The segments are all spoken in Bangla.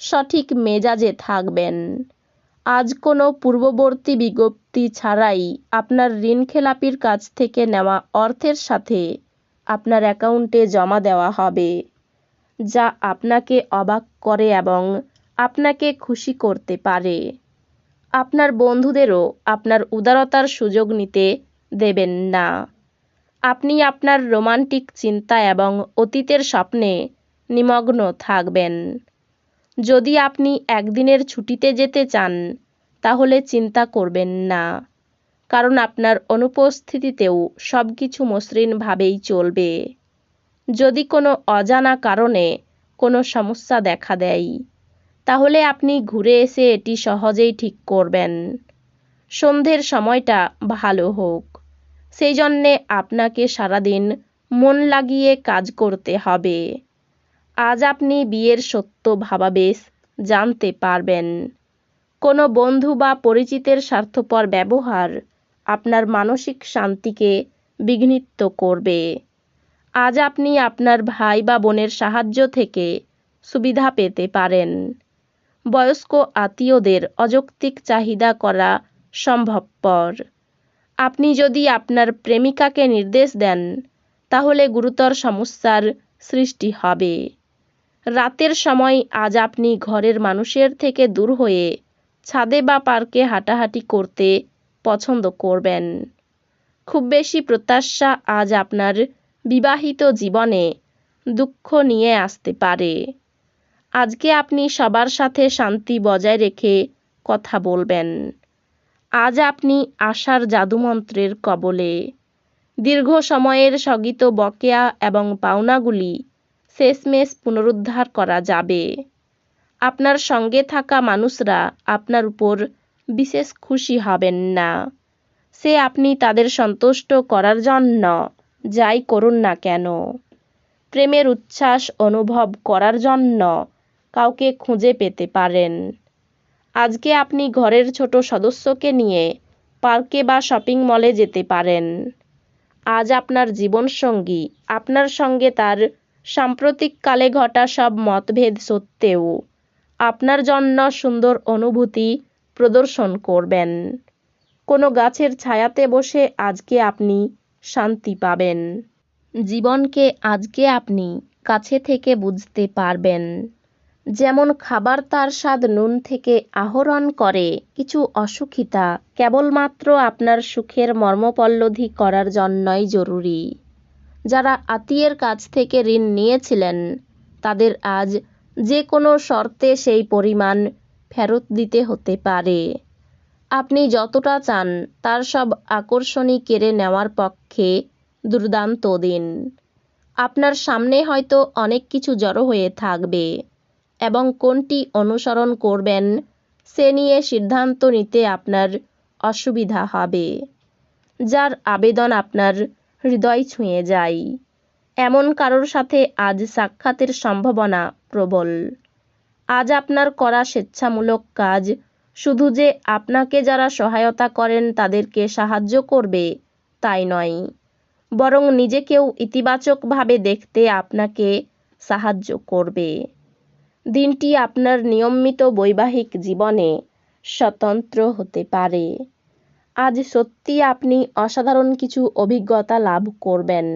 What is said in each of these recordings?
সঠিক মেজাজে থাকবেন। আজ কোনো পূর্ববর্তী বিজ্ঞপ্তি ছাড়াই আপনার ঋণখেলাপির কাছ থেকে নেওয়া অর্থের সাথে আপনার অ্যাকাউন্টে জমা দেওয়া হবে, যা আপনাকে অবাক করে এবং আপনাকে খুশি করতে পারে। আপনার বন্ধুদেরও আপনার উদারতার সুযোগ নিতে দেবেন না। আপনি আপনার রোমান্টিক চিন্তা এবং অতীতের স্বপ্নে নিমগ্ন থাকবেন। যদি আপনি একদিনের ছুটিতে যেতে চান, তাহলে চিন্তা করবেন না। কারণ আপনার অনুপস্থিতিতেও সব কিছু মসৃণভাবেই চলবে। যদি কোনো অজানা কারণে কোনো সমস্যা দেখা দেয়, তাহলে আপনি ঘুরে এসে এটি সহজেই ঠিক করবেন। সন্ধ্যের সময়টা ভালো হোক। সেই জন্যে আপনাকে সারাদিন মন লাগিয়ে কাজ করতে হবে। আজ আপনি বিয়ের সত্য ভাবাবেশ জানতে পারবেন। কোনো বন্ধু বা পরিচিতের স্বার্থপর ব্যবহার আপনার মানসিক শান্তিকে বিঘ্নিত করবে। আজ আপনি আপনার ভাই বা বোনের সাহায্য থেকে সুবিধা পেতে পারেন। বয়স্ক আত্মীয়দের অযৌক্তিক চাহিদা করা সম্ভবপর। আপনি যদি আপনার প্রেমিকাকে নির্দেশ দেন, তাহলে গুরুতর সমস্যার সৃষ্টি হবে। রাতের সময় আজ আপনি ঘরের মানুষের থেকে দূর হয়ে ছাদে বা পার্কে হাঁটাহাঁটি করতে পছন্দ করবেন। খুব বেশি প্রত্যাশা আজ আপনার বিবাহিত জীবনে দুঃখ নিয়ে আসতে পারে। আজকে আপনি সবার সাথে শান্তি বজায় রেখে কথা বলবেন। আজ আপনি আশার জাদুমন্ত্রের কবলে। দীর্ঘ সময়ের স্থগিত বকেয়া এবং পাওনাগুলি শেষমেশ পুনরুদ্ধার করা যাবে। আপনার সঙ্গে থাকা মানুষরা আপনার উপর বিশেষ খুশি হবেন না। সে আপনি তাদের সন্তুষ্ট করার জন্য যাই করুন না কেন। প্রেমের উচ্ছ্বাস অনুভব করার জন্য কাউকে খুঁজে পেতে পারেন। আজকে আপনি ঘরের ছোট সদস্যকে নিয়ে পার্কে বা শপিং মলে যেতে পারেন। আজ আপনার জীবনসঙ্গী আপনার সঙ্গে তার সাম্প্রতিককালে ঘটা সব মতভেদ সত্ত্বেও আপনার জন্য সুন্দর অনুভূতি প্রদর্শন করবেন। কোনো গাছের ছায়াতে বসে আজকে আপনি শান্তি পাবেন। জীবনকে আজকে আপনি কাছে থেকে বুঝতে পারবেন। যেমন খাবার তার স্বাদ নুন থেকে আহরণ করে, কিছু অসুখিতা কেবলমাত্র আপনার সুখের মর্মপল্লধি করার জন্যই জরুরি। যারা আত্মীয়ের কাছ থেকে ঋণ নিয়েছিলেন, তাদের আজ যে কোনো শর্তে সেই পরিমাণ ফেরত দিতে হতে পারে। আপনি যতটা চান তার সব আকর্ষণই কেড়ে নেওয়ার পক্ষে দুর্দান্ত দিন। আপনার সামনে হয়তো অনেক কিছু জড়ো হয়ে থাকবে এবং কোনটি অনুসরণ করবেন সে নিয়ে সিদ্ধান্ত নিতে আপনার অসুবিধা হবে। যার আবেদন আপনার হৃদয় ছুঁয়ে যায় এমন কারোর সাথে আজ সাক্ষাতের সম্ভাবনা প্রবল। আজ আপনার করা স্বেচ্ছামূলক কাজ, শুধু যে আপনাকে যারা সহায়তা করেন তাদেরকে সাহায্য করবে, তাই নয়। বরং নিজেকেও ইতিবাচকভাবে দেখতে আপনাকে সাহায্য করবে। দিনটি আপনার নিয়মিত বৈবাহিক জীবনে স্বতন্ত্র হতে পারে। আজ সত্যি আপনি অসাধারণ কিছু অভিজ্ঞতা লাভ করবেন।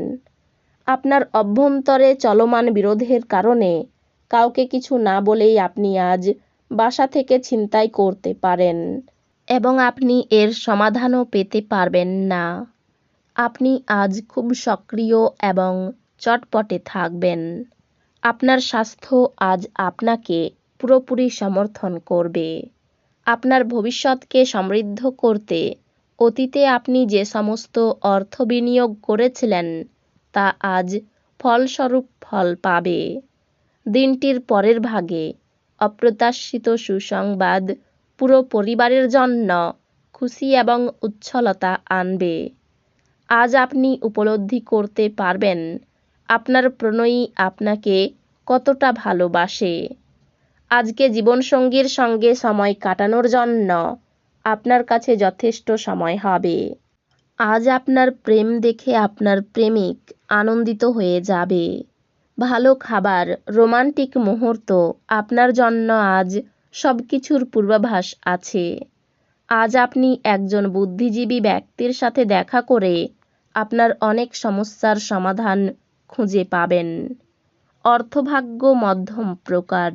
আপনার অভ্যন্তরে চলমান বিরোধের কারণে কাউকে কিছু না বলেই আপনি আজ বাসা থেকে ছিনতাই করতে পারেন এবং আপনি এর সমাধানও পেতে পারবেন না। আপনি আজ খুব সক্রিয় এবং চটপটে থাকবেন। আপনার স্বাস্থ্য আজ আপনাকে পুরোপুরি সমর্থন করবে। আপনার ভবিষ্যৎকে সমৃদ্ধ করতে অতীতে আপনি যে সমস্ত অর্থ বিনিয়োগ করেছিলেন, তা আজ ফলস্বরূপ ফল পাবে। দিনটির পরের ভাগে অপ্রত্যাশিত সুসংবাদ পুরো পরিবারের জন্য খুশি এবং উচ্ছলতা আনবে। আজ আপনি উপলব্ধি করতে পারবেন, আপনার প্রণয়ী আপনাকে কতটা ভালোবাসে। আজকে জীবনসঙ্গীর সঙ্গে সময় কাটানোর জন্য আপনার কাছে যথেষ্ট সময় হবে। আজ আপনার প্রেম দেখে আপনার প্রেমিক আনন্দিত হয়ে যাবে। ভালো খাবার, রোমান্টিক মুহূর্ত, আপনার জন্য আজ সব কিছুর পূর্বাভাস আছে। আজ আপনি একজন বুদ্ধিজীবী ব্যক্তির সাথে দেখা করে আপনার অনেক সমস্যার সমাধান খুঁজে পাবেন। অর্থভাগ্য মধ্যম প্রকার,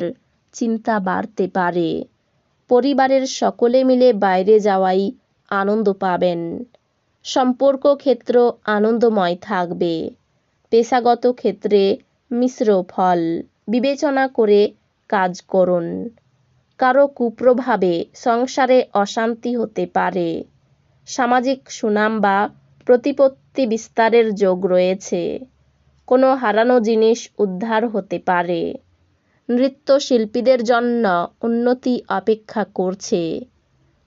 চিন্তা বাড়তে পারে। পরিবারের সকলে মিলে বাইরে যাওয়াই আনন্দ পাবেন। সম্পর্ক ক্ষেত্র আনন্দময় থাকবে। পেশাগত ক্ষেত্রে মিশ্র ফল। বিবেচনা করে কাজ করুন। কারও কুপ্রভাবে সংসারে অশান্তি হতে পারে। সামাজিক সুনাম বা প্রতিপত্তি বিস্তারের যোগ রয়েছে। কোনো হারানো জিনিস উদ্ধার হতে পারে। নৃত্যশিল্পীদের জন্য উন্নতি অপেক্ষা করছে।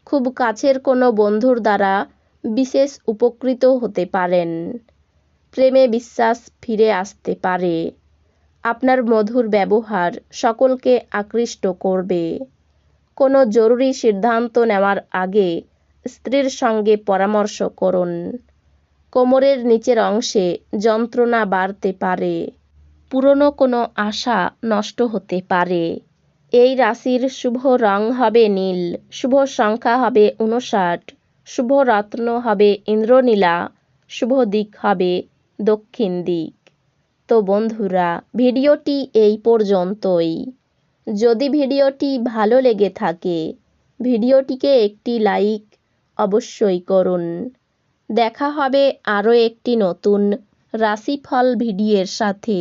খুব কাছের কোনো বন্ধুর দ্বারা বিশেষ উপকৃত হতে পারেন। প্রেমে বিশ্বাস ফিরে আসতে পারে। আপনার মধুর ব্যবহার সকলকে আকৃষ্ট করবে। কোনো জরুরি সিদ্ধান্ত নেওয়ার আগে স্ত্রীর সঙ্গে পরামর্শ করুন। কোমরের নিচের অংশে যন্ত্রণা বাড়তে পারে। পুরনো কোনো আশা নষ্ট হতে পারে। এই রাশির শুভ রং হবে নীল, শুভ সংখ্যা হবে উনষাট শুভ রত্ন হবে ইন্দ্রনীলা, শুভ দিক হবে দক্ষিণ দিক। তো বন্ধুরা, ভিডিওটি এই পর্যন্তই। যদি ভিডিওটি ভালো লেগে থাকে, ভিডিওটিকে একটি লাইক অবশ্যই করুন। দেখা হবে আরও একটি নতুন রাশিফল ভিডিওর সাথে।